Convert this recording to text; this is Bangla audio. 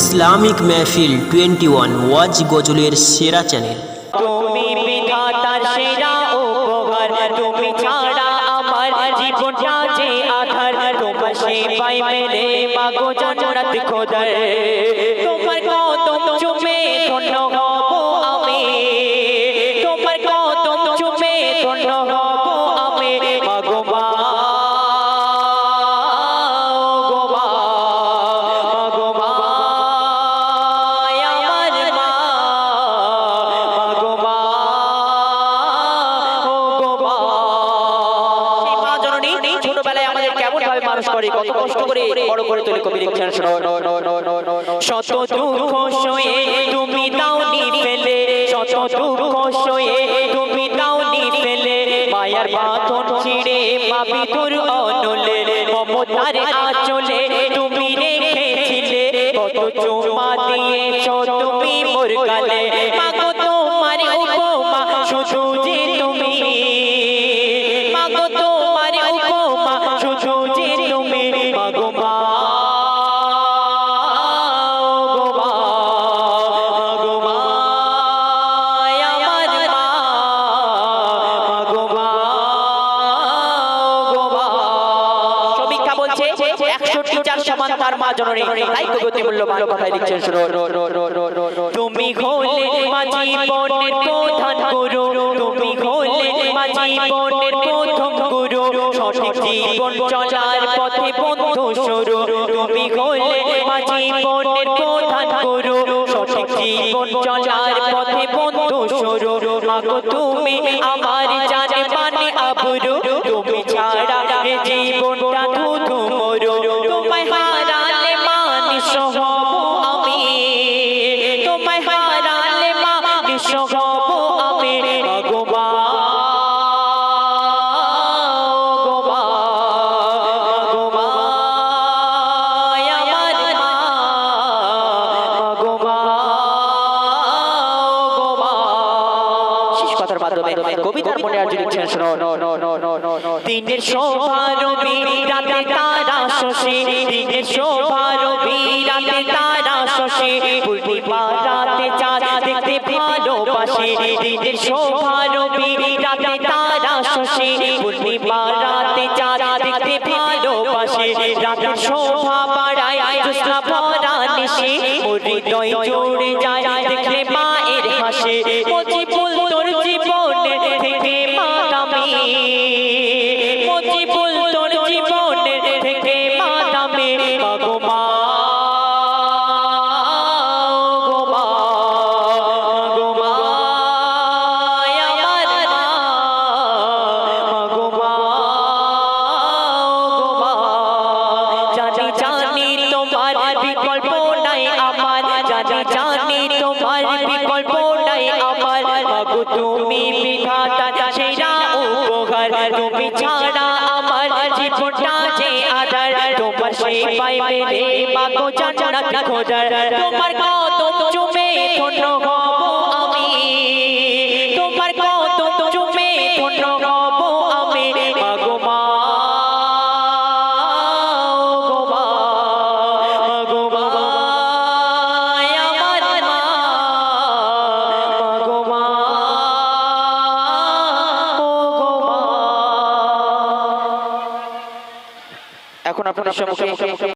ইসলামিক মেহফিল টোয়েন্টি ওয়ান ওয়াজ গজলের সেরা চ্যানেল। তুমি বিধাতার সেরা উপহার তুমি ছাড়া আমার জীবনটা যে আধার। তোমার সেবাই মেলে মাগো জান্নাত খোদার। তোমার কদম চুমে ধন্য করে কত কষ্ট করে বড় করে তোলে কবি লিখছেন শত দুঃখ সয়ে তুমি দাও নি ফেলে শত দুঃখ সয়ে তুমি দাও নি ফেলে মায়ার বাঁধন ছিড়ে পাবি তোর অনলে মমতার আঁচলে তুমি রেখেছিলে কত চুমা দিয়েছ তুমি মোর গালে মাগো চার সমান তার মা জননী। তাই কবিতে মূল্যবান কথাই লিখছেন শুনো তুমি হলে মাঝি বনের প্রধান গুরু। তুমি হলে মাঝি বনের প্রথম গুরু। সঠিক জীবন চলার পথে বন্ধু শুরু। তুমি হলে মাঝি বনের প্রধান গুরু। সঠিক জীবন চলার পথে বন্ধু শুরু। মাগো তুমি আমার জানে মানে আবরু। কথার মাধ্যমে কবিতার মনে আর লিখছেন শোনো দিনের শোভা রবি রাতে তারা শশী। দিনের শোভা রবি রাতে তারা শশী। পূর্ণিমা রাতে চাঁদ দেখতে ভালোবাসি। দিনের শোভা রবি রাতে তারা শশী। পূর্ণিমা রাতে চাঁদ দেখতে ভালোবাসি। রাতের শোভা বাড়ায় জোৎস্না ভরা নিশি। হৃদয় জুড়ে যায় দেখলে মায়ের হাসি। জানি জানি তোমার বিকল্প নাই আমার। বাবু তুমি বিধাতা সেরা উপহার। তুমি ছাড়া আমার জীবনটা যে আধার। তোমার সেই পাইবে রে বাগো জানা খোঁজার তোমার কত চুমে ধন্য এখন আপনাদের সম্মুখে